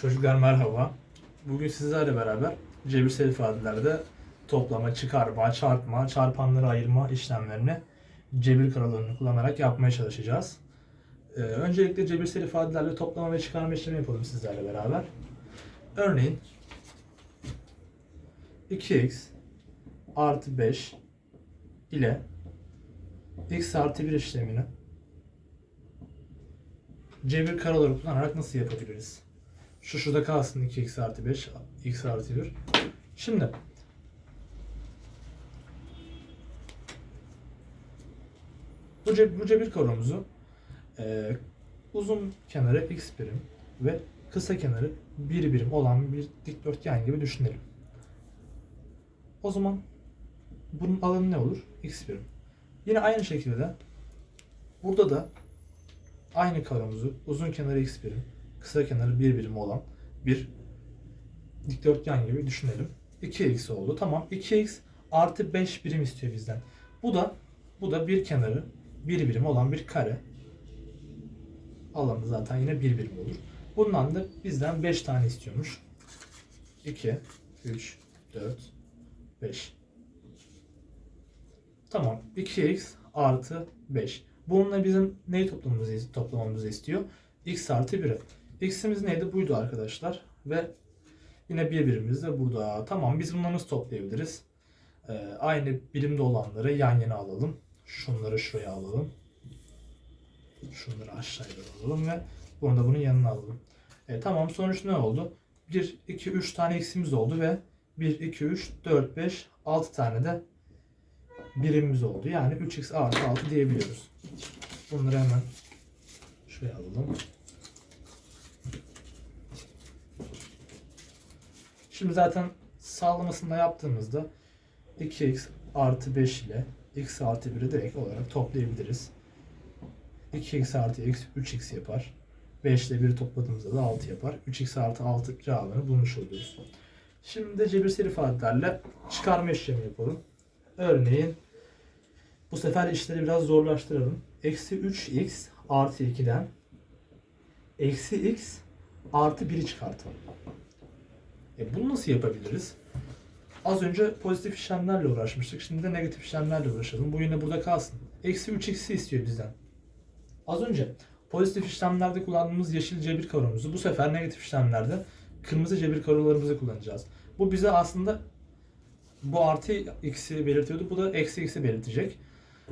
Çocuklar merhaba. Bugün sizlerle beraber cebirsel ifadelerde toplama, çıkarma, çarpma, çarpanları ayırma işlemlerini cebir karalarını kullanarak yapmaya çalışacağız. Ee, öncelikle cebirsel ifadelerle toplama ve çıkarma işlemi yapalım sizlerle beraber. Örneğin 2x artı 5 ile x artı 1 işlemini cebir karaları kullanarak nasıl yapabiliriz? Şu şurada kalsın 2x artı 5, x artı 1. Şimdi bu, ceb bu cebir karomuzu e, uzun kenarı x birim ve kısa kenarı 1 birim olan bir dikdörtgen gibi düşünelim. O zaman bunun alanı ne olur? x birim. Yine aynı şekilde burada da aynı karomuzu uzun kenarı x birim, kısa kenarı 1 birim olan bir dikdörtgen gibi düşünelim. 2x oldu. Tamam 2x artı 5 birim istiyor bizden. Bu da bu da bir kenarı 1 birim olan bir kare. Alanı zaten yine 1 birim olur. Bundan da bizden 5 tane istiyormuş. 2, 3, 4, 5. Tamam. 2x artı 5. Bununla bizim neyi toplamamızı, toplamamızı istiyor? x artı 1'i. X'imiz neydi? Buydu arkadaşlar. Ve yine bir birimimiz de burada. Tamam biz bunları nasıl toplayabiliriz? Ee, aynı birimde olanları yan yana alalım. Şunları şuraya alalım. Şunları aşağıya alalım ve bunu da bunun yanına alalım. E, tamam sonuç ne oldu? 1, 2, 3 tane x'imiz oldu ve 1, 2, 3, 4, 5, 6 tane de birimimiz oldu. Yani 3x artı 6 diyebiliyoruz. Bunları hemen şuraya alalım. Şimdi zaten sağlamasını da yaptığımızda 2x artı 5 ile x artı 1'i direkt olarak toplayabiliriz. 2x artı x 3x yapar. 5 ile 1'i topladığımızda da 6 yapar. 3x artı 6 cevabını bulmuş oluyoruz. Şimdi de cebirsel ifadelerle çıkarma işlemi yapalım. Örneğin bu sefer işleri biraz zorlaştıralım. Eksi 3x artı 2'den eksi x artı 1'i çıkartalım. E bunu nasıl yapabiliriz? Az önce pozitif işlemlerle uğraşmıştık. Şimdi de negatif işlemlerle uğraşalım. Bu yine burada kalsın. Eksi 3x'i istiyor bizden. Az önce pozitif işlemlerde kullandığımız yeşil cebir kavramımızı bu sefer negatif işlemlerde kırmızı cebir kavramlarımızı kullanacağız. Bu bize aslında bu artı x'i belirtiyordu. Bu da eksi x'i belirtecek.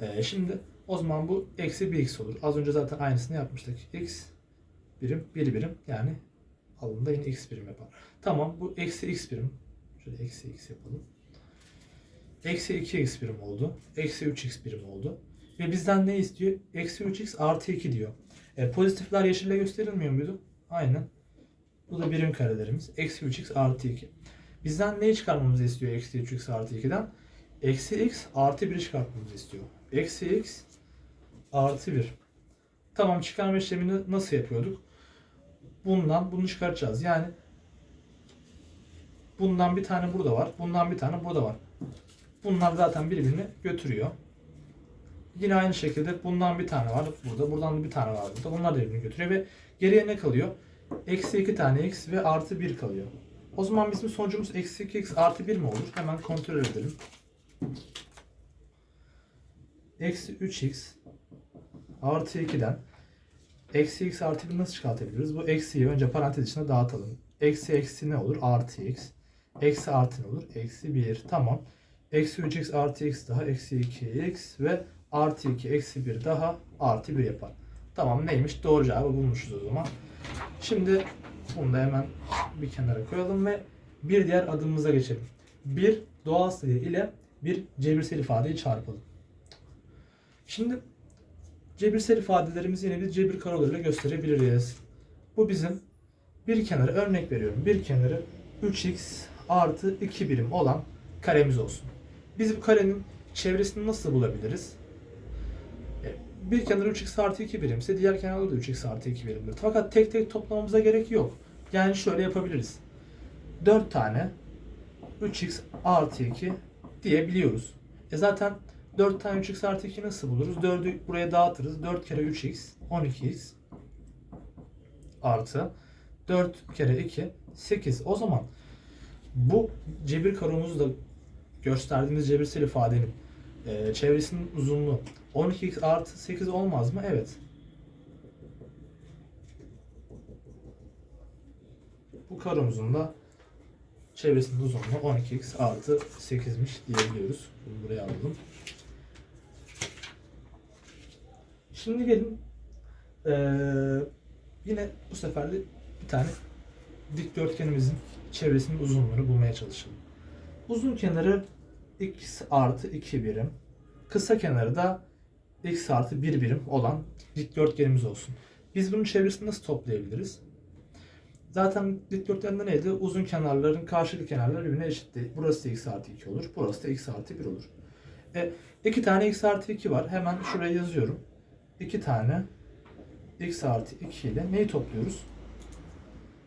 Ee, şimdi o zaman bu eksi 1x olur. Az önce zaten aynısını yapmıştık. x birim 1 birim yani alında yine x birim yapar. Tamam bu eksi x birim. Şöyle eksi x yapalım. Eksi 2x birim oldu. Eksi 3x birim oldu. Ve bizden ne istiyor? Eksi 3x artı 2 diyor. E, pozitifler yeşille gösterilmiyor muydu? Aynen. Bu da birim karelerimiz. Eksi 3x artı 2. Bizden neyi çıkarmamızı istiyor eksi 3x artı 2'den? Eksi x artı 1'i çıkartmamızı istiyor. Eksi x artı 1. Tamam çıkarma işlemini nasıl yapıyorduk? Bundan bunu çıkartacağız. Yani bundan bir tane burada var. Bundan bir tane burada var. Bunlar zaten birbirini götürüyor. Yine aynı şekilde bundan bir tane var burada. Buradan da bir tane var burada. Bunlar da birbirini götürüyor ve geriye ne kalıyor? Eksi 2 tane x ve artı 1 kalıyor. O zaman bizim sonucumuz eksi 2x artı 1 mi olur? Hemen kontrol edelim. Eksi 3x artı 2'den eksi x artı 1 nasıl çıkartabiliriz? Bu eksiyi önce parantez içine dağıtalım. Eksi eksi ne olur? Artı x. Eksi artı ne olur? Eksi 1. Tamam. Eksi 3x artı x daha eksi 2x ve artı 2 eksi 1 daha artı 1 yapar. Tamam neymiş? Doğru cevabı bulmuşuz o zaman. Şimdi bunu da hemen bir kenara koyalım ve bir diğer adımımıza geçelim. Bir doğal sayı ile bir cebirsel ifadeyi çarpalım. Şimdi cebirsel ifadelerimizi yine bir cebir karolarıyla gösterebiliriz. Bu bizim bir kenarı örnek veriyorum. Bir kenarı 3x artı 2 birim olan karemiz olsun. Biz bu karenin çevresini nasıl bulabiliriz? E, Bir kenar 3x artı 2 birimse diğer kenarda da 3x artı 2 birimdir. Fakat tek tek toplamamıza gerek yok. Yani şöyle yapabiliriz. 4 tane 3x artı 2 diyebiliyoruz. E zaten 4 tane 3x artı 2 nasıl buluruz? 4'ü buraya dağıtırız. 4 kere 3x 12x artı 4 kere 2 8. O zaman bu cebir karomuzda gösterdiğimiz cebirsel ifadenin e, çevresinin uzunluğu 12x artı 8 olmaz mı? Evet. Bu karomuzun da çevresinin uzunluğu 12x artı 8'miş diyebiliyoruz. Bunu buraya alalım. Şimdi gelin eee, yine bu sefer de bir tane dikdörtgenimizin çevresinin uzunluğunu bulmaya çalışalım. Uzun kenarı x artı 2 birim. Kısa kenarı da x artı 1 birim olan dikdörtgenimiz olsun. Biz bunun çevresini nasıl toplayabiliriz? Zaten dikdörtgende neydi? Uzun kenarların karşılık kenarları birbirine eşitti. Burası da x artı 2 olur. Burası da x artı 1 olur. E, iki tane x artı 2 var. Hemen şuraya yazıyorum. İki tane x artı 2 ile neyi topluyoruz?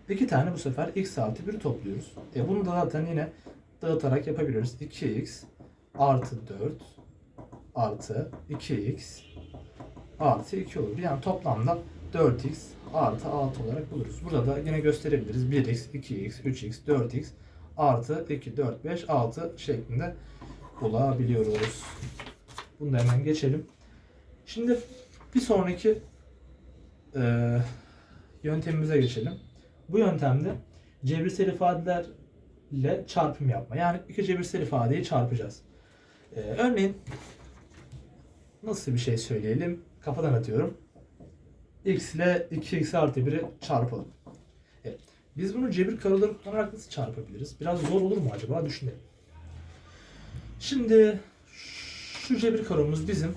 İki tane bu sefer x artı 1'i topluyoruz. E bunu da zaten yine dağıtarak yapabiliriz. 2x artı 4 artı 2x artı 2 olur. Yani toplamda 4x artı 6 olarak buluruz. Burada da yine gösterebiliriz. 1x, 2x, 3x, 4x artı 2, 4, 5, 6 şeklinde bulabiliyoruz. Bunu da hemen geçelim. Şimdi bir sonraki eee, yöntemimize geçelim. Bu yöntemde cebirsel ifadelerle çarpım yapma. Yani iki cebirsel ifadeyi çarpacağız. Ee, örneğin nasıl bir şey söyleyelim? Kafadan atıyorum. x ile 2x artı 1'i çarpalım. Evet. Biz bunu cebir karoları kullanarak nasıl çarpabiliriz? Biraz zor olur mu acaba? Düşünelim. Şimdi şu cebir karomuz bizim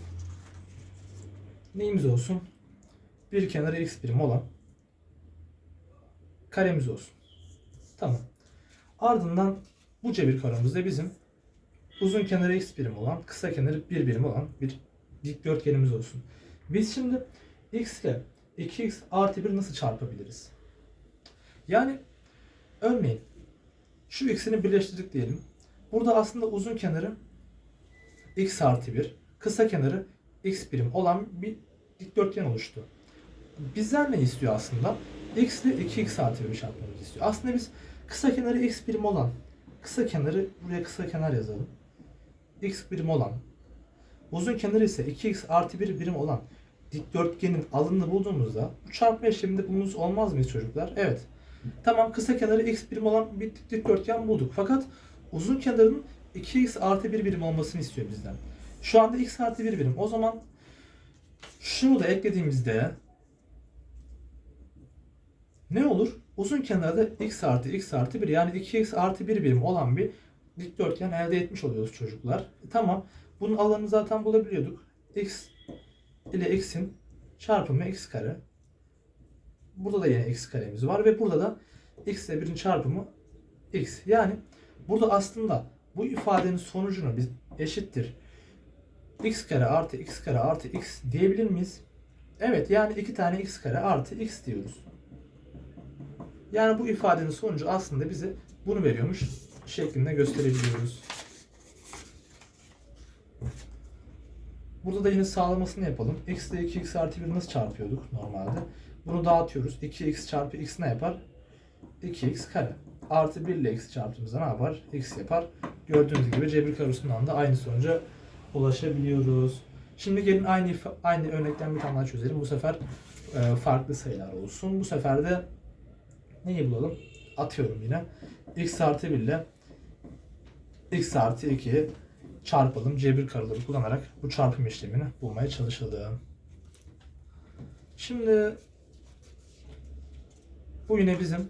neyimiz olsun? Bir kenarı x birim olan karemiz olsun. Tamam. Ardından bu cebir karomuzda bizim uzun kenarı x birim olan, kısa kenarı 1 birim olan bir dikdörtgenimiz olsun. Biz şimdi x ile 2x artı 1 nasıl çarpabiliriz? Yani örneğin şu ikisini birleştirdik diyelim. Burada aslında uzun kenarı x artı 1, kısa kenarı x birim olan bir dikdörtgen oluştu. Bizden ne istiyor aslında? x ile 2x artı 1'i çarpmamızı istiyor. Aslında biz kısa kenarı x birim olan, kısa kenarı buraya kısa kenar yazalım. x birim olan, uzun kenarı ise 2x artı 1 birim olan dikdörtgenin alanını bulduğumuzda bu çarpma işleminde bulunuz olmaz mıyız çocuklar? Evet. Tamam kısa kenarı x birim olan bir dikdörtgen bulduk. Fakat uzun kenarının 2x artı 1 birim olmasını istiyor bizden. Şu anda x artı 1 birim. O zaman şunu da eklediğimizde ne olur? Uzun kenarda x artı x artı 1 yani 2x artı 1 birim olan bir dikdörtgen elde etmiş oluyoruz çocuklar. E, tamam. Bunun alanını zaten bulabiliyorduk. x ile x'in çarpımı x kare. Burada da yine x karemiz var ve burada da x ile 1'in çarpımı x. Yani burada aslında bu ifadenin sonucunu biz eşittir x kare artı x kare artı x diyebilir miyiz? Evet yani iki tane x kare artı x diyoruz. Yani bu ifadenin sonucu aslında bize bunu veriyormuş şeklinde gösterebiliyoruz. Burada da yine sağlamasını yapalım. x ile 2x artı 1 nasıl çarpıyorduk normalde? Bunu dağıtıyoruz. 2x çarpı x ne yapar? 2x kare. Artı 1 ile x çarptığımızda ne yapar? x yapar. Gördüğünüz gibi cebir karosundan da aynı sonuca ulaşabiliyoruz. Şimdi gelin aynı aynı örnekten bir tane daha çözelim. Bu sefer e, farklı sayılar olsun. Bu sefer de neyi bulalım? Atıyorum yine. x artı 1 ile x artı 2'yi çarpalım. Cebir karoları kullanarak bu çarpım işlemini bulmaya çalışalım. Şimdi bu yine bizim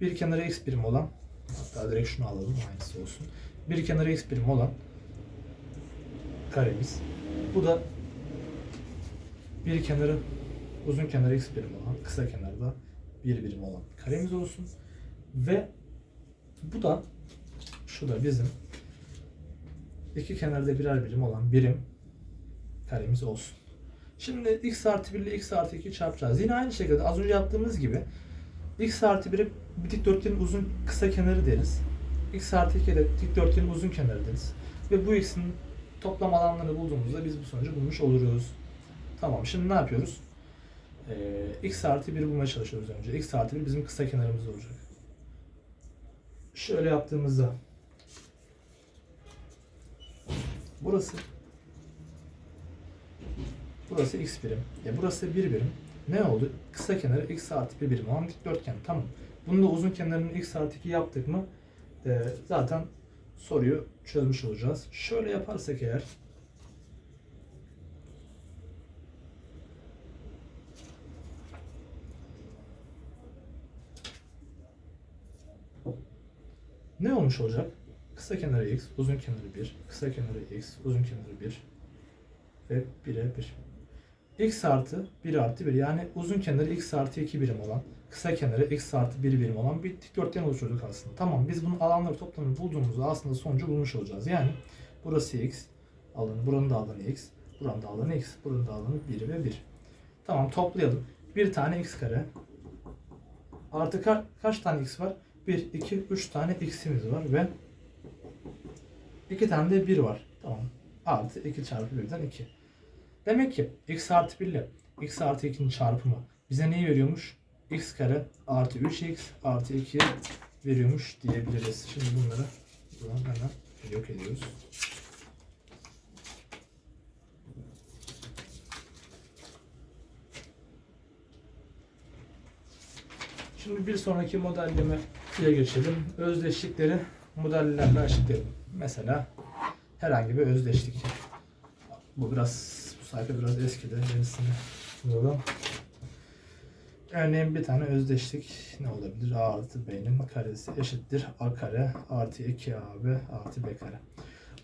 bir kenarı x birim olan hatta direkt şunu alalım aynısı olsun. Bir kenarı x birim olan karemiz. Bu da bir kenarı uzun kenarı x birim olan, kısa kenarda bir birim olan karemiz olsun. Ve bu da şu da bizim iki kenarda birer birim olan birim karemiz olsun. Şimdi x artı 1 ile x artı 2 çarpacağız. Yine aynı şekilde az önce yaptığımız gibi x artı 1'e bir dikdörtgenin uzun kısa kenarı deriz. x artı 2'ye de dikdörtgenin uzun kenarı deriz. Ve bu x'in toplam alanlarını bulduğumuzda biz bu sonucu bulmuş oluruz. Tamam şimdi ne yapıyoruz? Ee, x artı 1'i bulmaya çalışıyoruz önce. x artı 1 bizim kısa kenarımız olacak. Şöyle yaptığımızda burası burası x birim. Ya burası 1 birim. Ne oldu? Kısa kenarı x artı 1 birim olan dikdörtgen. Tamam. Bunu da uzun kenarını x artı 2 yaptık mı ee, zaten soruyu çözmüş olacağız. Şöyle yaparsak eğer ne olmuş olacak? Kısa kenarı x, uzun kenarı 1, kısa kenarı x, uzun kenarı 1 ve 1'e 1. x artı 1 artı 1 yani uzun kenarı x artı 2 birim olan, kısa kenarı x artı 1 birim olan bir dikdörtgen oluşturduk aslında. Tamam biz bunun alanları toplamını bulduğumuzda aslında sonucu bulmuş olacağız. Yani burası x alanı, buranın da alanı x, buranın da alanı x, buranın da alanı 1 ve 1. Tamam toplayalım. Bir tane x kare artı ka- kaç tane x var? 1, 2, 3 tane x'imiz var ve 2 tane de 1 var. Tamam. Artı 2 çarpı 1'den 2. Demek ki x artı 1 ile x artı 2'nin çarpımı bize neyi veriyormuş? X kare artı 3x artı 2 veriyormuş diyebiliriz. Şimdi bunları buradan hemen yok ediyoruz. Şimdi bir sonraki modelleme geçelim. Özdeşlikleri modellerle açıklayalım. Mesela herhangi bir özdeşlik. Bu biraz bu sayfa biraz eskidi. Yenisini bulalım. Örneğin bir tane özdeşlik ne olabilir? A artı B'nin karesi eşittir A kare artı 2AB artı B kare.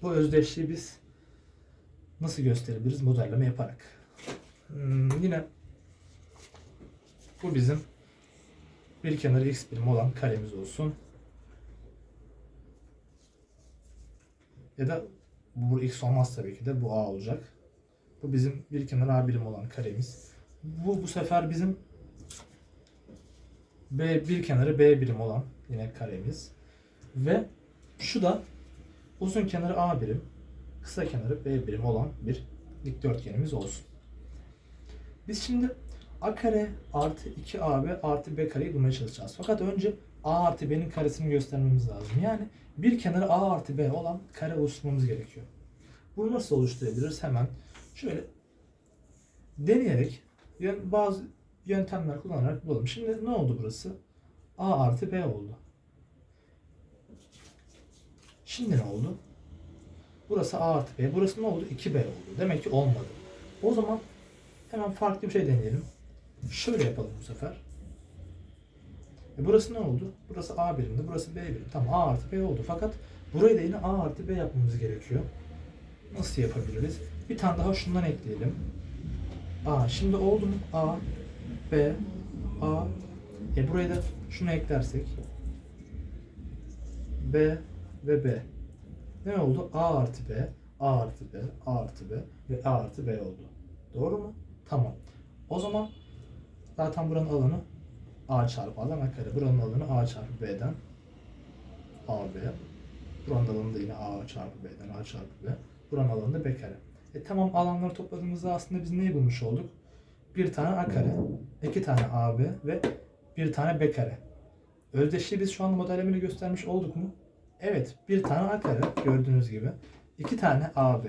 Bu özdeşliği biz nasıl gösterebiliriz? Modelleme yaparak. Hmm, yine bu bizim bir kenarı x birim olan karemiz olsun. Ya da bu x olmaz tabii ki de bu a olacak. Bu bizim bir kenar a birim olan karemiz. Bu bu sefer bizim b bir kenarı b birim olan yine karemiz. Ve şu da uzun kenarı a birim, kısa kenarı b birim olan bir dikdörtgenimiz olsun. Biz şimdi a kare artı 2ab artı b kareyi bulmaya çalışacağız. Fakat önce a artı b'nin karesini göstermemiz lazım. Yani bir kenarı a artı b olan kare oluşturmamız gerekiyor. Bunu nasıl oluşturabiliriz? Hemen şöyle deneyerek yön- bazı yöntemler kullanarak bulalım. Şimdi ne oldu burası? a artı b oldu. Şimdi ne oldu? Burası a artı b. Burası ne oldu? 2b oldu. Demek ki olmadı. O zaman hemen farklı bir şey deneyelim. Şöyle yapalım bu sefer. E burası ne oldu? Burası A birimdi, burası B birim. Tamam A artı B oldu. Fakat burayı da yine A artı B yapmamız gerekiyor. Nasıl yapabiliriz? Bir tane daha şundan ekleyelim. A. Şimdi oldu mu? A, B, A. E buraya da şunu eklersek. B ve B. Ne oldu? A artı B, A artı B, A artı B ve A artı B oldu. Doğru mu? Tamam. O zaman zaten buranın alanı A çarpı A'dan kare. Buranın alanı A çarpı B'den AB. Buranın alanı da yine A çarpı B'den A çarpı B. Buranın alanı da B kare. E tamam alanları topladığımızda aslında biz neyi bulmuş olduk? Bir tane A kare, iki tane AB ve bir tane B kare. Özdeşliği biz şu anda modellemeyle göstermiş olduk mu? Evet, bir tane A kare gördüğünüz gibi. iki tane AB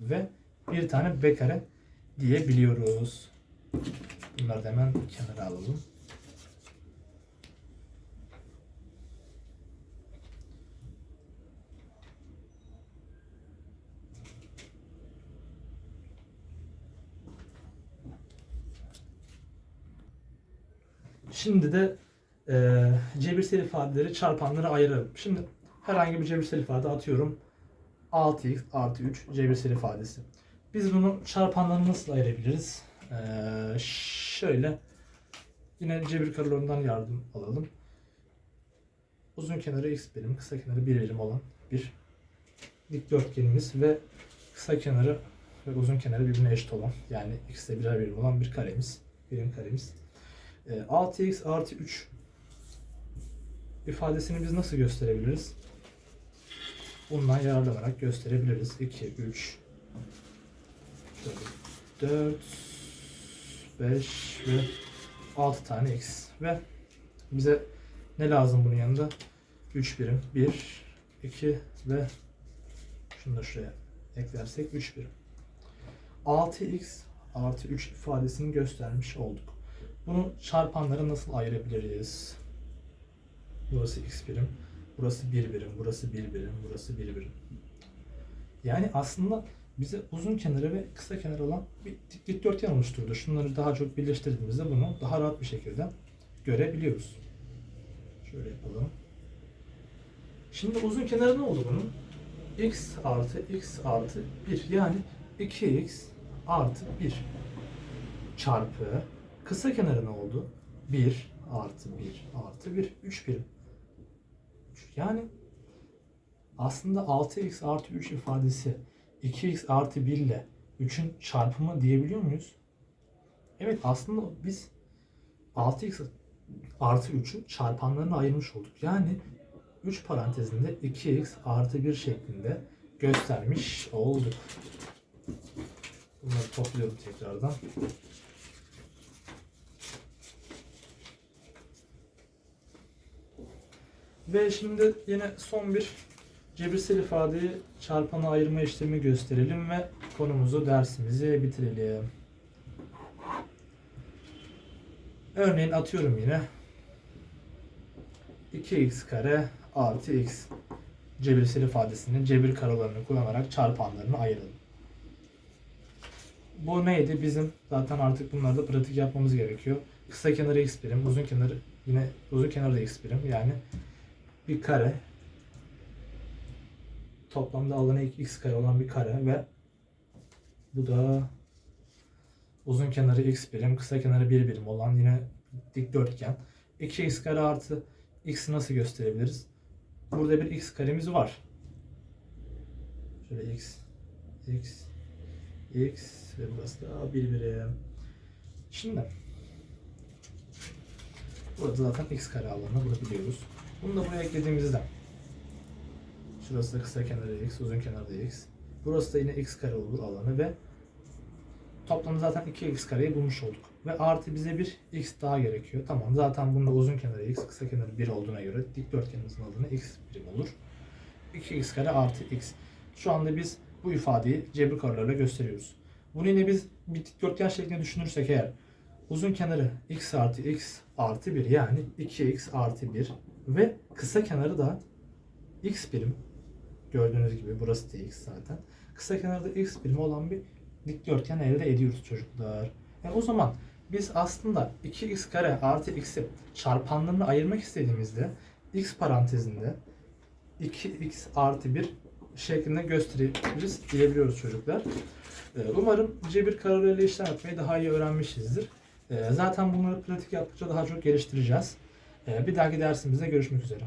ve bir tane B kare diyebiliyoruz. Bunları da hemen kenara alalım. Şimdi de e, cebirsel ifadeleri çarpanları ayıralım. Şimdi herhangi bir cebirsel ifade atıyorum. 6x artı 3 cebirsel ifadesi. Biz bunu çarpanlarını nasıl ayırabiliriz? Ee, şöyle yine cebir karalarından yardım alalım. Uzun kenarı x birim, kısa kenarı 1 birim olan bir dikdörtgenimiz ve kısa kenarı ve uzun kenarı birbirine eşit olan yani x'de birer birim olan bir karemiz. Birim karemiz. Ee, 6x artı 3 ifadesini biz nasıl gösterebiliriz? Bundan yararlanarak gösterebiliriz. 2, 3, 4, 5 ve 6 tane x. Ve bize ne lazım bunun yanında? 3 birim. 1, 2 ve şunu da şuraya eklersek 3 birim. 6x artı 3 ifadesini göstermiş olduk. Bunu çarpanlara nasıl ayırabiliriz? Burası x birim, burası 1 birim, burası 1 birim, burası 1 birim. Yani aslında bize uzun kenarı ve kısa kenarı olan bir dik- dikdörtgen oluşturdu. Şunları daha çok birleştirdiğimizde bunu daha rahat bir şekilde görebiliyoruz. Şöyle yapalım. Şimdi uzun kenarı ne oldu bunun? x artı x artı 1 yani 2x artı 1 çarpı kısa kenarı ne oldu? 1 artı 1 artı 1 3 birim. Yani aslında 6x artı 3 ifadesi 2x artı 1 ile 3'ün çarpımı diyebiliyor muyuz? Evet aslında biz 6x artı 3'ün çarpanlarını ayırmış olduk. Yani 3 parantezinde 2x artı 1 şeklinde göstermiş olduk. Bunları topluyorum tekrardan. Ve şimdi yine son bir cebirsel ifadeyi çarpana ayırma işlemi gösterelim ve konumuzu dersimizi bitirelim. Örneğin atıyorum yine 2x kare artı x cebirsel ifadesinin cebir karalarını kullanarak çarpanlarını ayıralım. Bu neydi? Bizim zaten artık bunlarda pratik yapmamız gerekiyor. Kısa kenarı x birim, uzun kenarı yine uzun kenarı da x birim. Yani bir kare toplamda alanı x kare olan bir kare ve bu da uzun kenarı x birim, kısa kenarı 1 birim olan yine dikdörtgen. 2x kare artı x'i nasıl gösterebiliriz? Burada bir x karemiz var. Şöyle x, x, x ve burası da 1 birim. Şimdi burada zaten x kare alanı bunu biliyoruz. Bunu da buraya eklediğimizde şurası da kısa kenarı x, uzun kenarı x. Burası da yine x kare olur alanı ve toplamda zaten 2x kareyi bulmuş olduk. Ve artı bize bir x daha gerekiyor. Tamam zaten bunda uzun kenarı x, kısa kenarı 1 olduğuna göre dikdörtgenimizin alanı x birim olur. 2x kare artı x. Şu anda biz bu ifadeyi cebir karalarıyla gösteriyoruz. Bunu yine biz bir dikdörtgen şeklinde düşünürsek eğer uzun kenarı x artı x artı 1 yani 2x artı 1 ve kısa kenarı da x birim. Gördüğünüz gibi burası da x zaten. Kısa kenarda x birimi olan bir dikdörtgen elde ediyoruz çocuklar. E o zaman biz aslında 2x kare artı x'i çarpanlarını ayırmak istediğimizde x parantezinde 2x artı 1 şeklinde gösterebiliriz diyebiliyoruz çocuklar. E, Umarım cebir kararıyla işlem yapmayı daha iyi öğrenmişizdir. E, Zaten bunları pratik yaptıkça daha çok geliştireceğiz. E, Bir dahaki dersimizde görüşmek üzere.